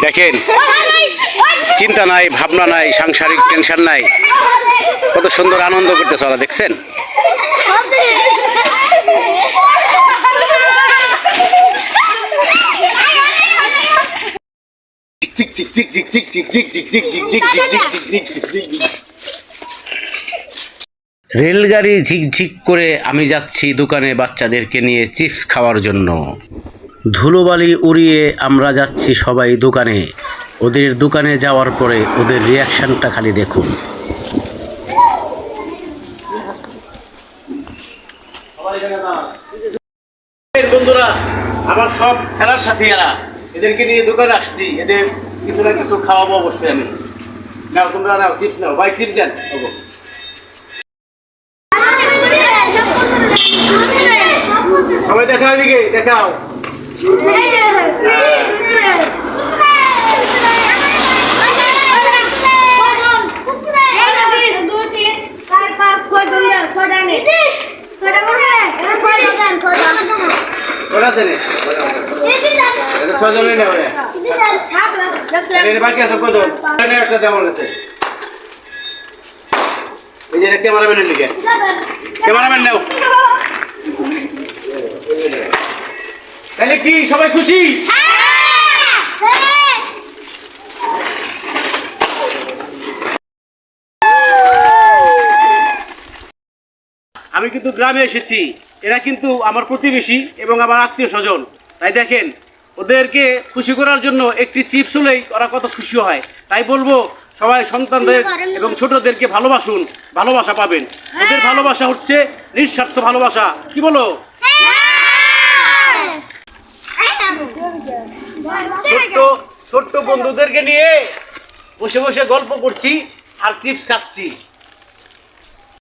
দেখেন চিন্তা নাই ভাবনা নাই সাংসারিক টেনশন নাই কত সুন্দর আনন্দ করতেছে ওরা দেখছেন রেলগাড়ি ঝিকঝিক করে আমি যাচ্ছি দোকানে বাচ্চাদেরকে নিয়ে চিপস খাওয়ার জন্য ধুলোবালি উড়িয়ে আমরা যাচ্ছি সবাই দোকানে। ওদের দোকানে যাওয়ার পরে ওদের রিয়াকশনটা খালি দেখুন। বন্ধুরা, আমার সব খেলার সাথী এরা এদেরকে নিয়ে দোকানে আসছি। এদের কিছু না কিছু খাওয়াবো অবশ্যই আমি। নাও, তোমরা নাও চিপস নাও। ভাই চিপস দেন। সবাই দেখাও দিকে দেখাও। ওরা আছে রে এটা ছজনের নেও রে বাকি আছে কত একটা দেওয়ার আছে এই যে ক্যামেরাম্যানের লিখে ক্যামেরাম্যান নেও। তাহলে কি, সবাই খুশি? আমি কিন্তু গ্রামে এসেছি। এরা কিন্তু আমার প্রতিবেশী এবং আমার আত্মীয় স্বজন। তাই দেখেন, ওদেরকে খুশি করার জন্য একটি চিপস হলেই ওরা কত খুশি হয়। তাই বলব, সবাই সন্তানদের এবং ছোটদেরকে ভালোবাসুন, ভালোবাসা পাবেন। ওদের ভালোবাসা হচ্ছে নিঃস্বার্থ ভালোবাসা। কি বলো? ছোট্ট ছোট্ট বন্ধুদেরকে নিয়ে বসে বসে গল্প করছি আর চিপস খাচ্ছি।